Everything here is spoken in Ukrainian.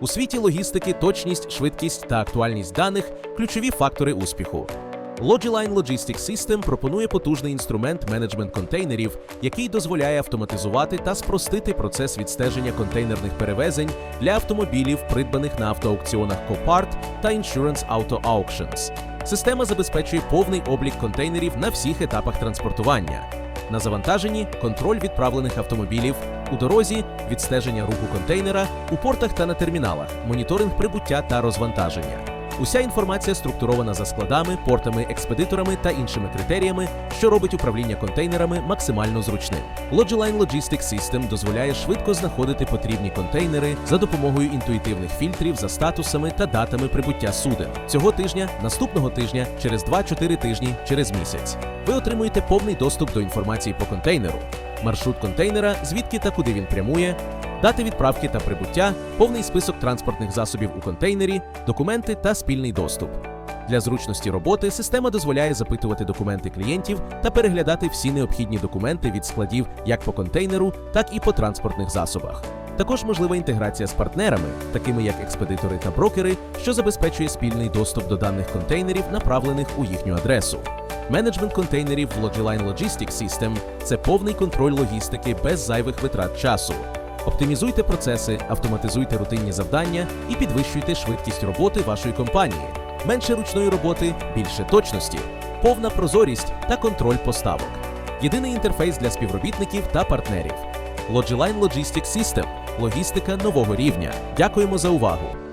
У світі логістики точність, швидкість та актуальність даних ключові фактори успіху. Logiline Logistics System пропонує потужний інструмент менеджмент контейнерів, який дозволяє автоматизувати та спростити процес відстеження контейнерних перевезень для автомобілів, придбаних на автоаукціонах Copart та Insurance Auto Auctions. Система забезпечує повний облік контейнерів на всіх етапах транспортування. На завантаженні контроль відправлених автомобілів, у дорозі відстеження руху контейнера, у портах та на терміналах, моніторинг прибуття та розвантаження. Уся інформація структурована за складами, портами, експедиторами та іншими критеріями, що робить управління контейнерами максимально зручним. Logiline Logistics System дозволяє швидко знаходити потрібні контейнери за допомогою інтуїтивних фільтрів за статусами та датами прибуття суден. Цього тижня, наступного тижня, через 2-4 тижні, через місяць. Ви отримуєте повний доступ до інформації по контейнеру, маршрут контейнера, звідки та куди він прямує, дати відправки та прибуття, повний список транспортних засобів у контейнері, документи та спільний доступ. Для зручності роботи система дозволяє запитувати документи клієнтів та переглядати всі необхідні документи від складів як по контейнеру, так і по транспортних засобах. Також можлива інтеграція з партнерами, такими як експедитори та брокери, що забезпечує спільний доступ до даних контейнерів, направлених у їхню адресу. Менеджмент контейнерів в Logiline Logistics System – це повний контроль логістики без зайвих витрат часу. Оптимізуйте процеси, автоматизуйте рутинні завдання і підвищуйте швидкість роботи вашої компанії. Менше ручної роботи, більше точності, повна прозорість та контроль поставок. Єдиний інтерфейс для співробітників та партнерів. Logiline Logistics System – логістика нового рівня. Дякуємо за увагу!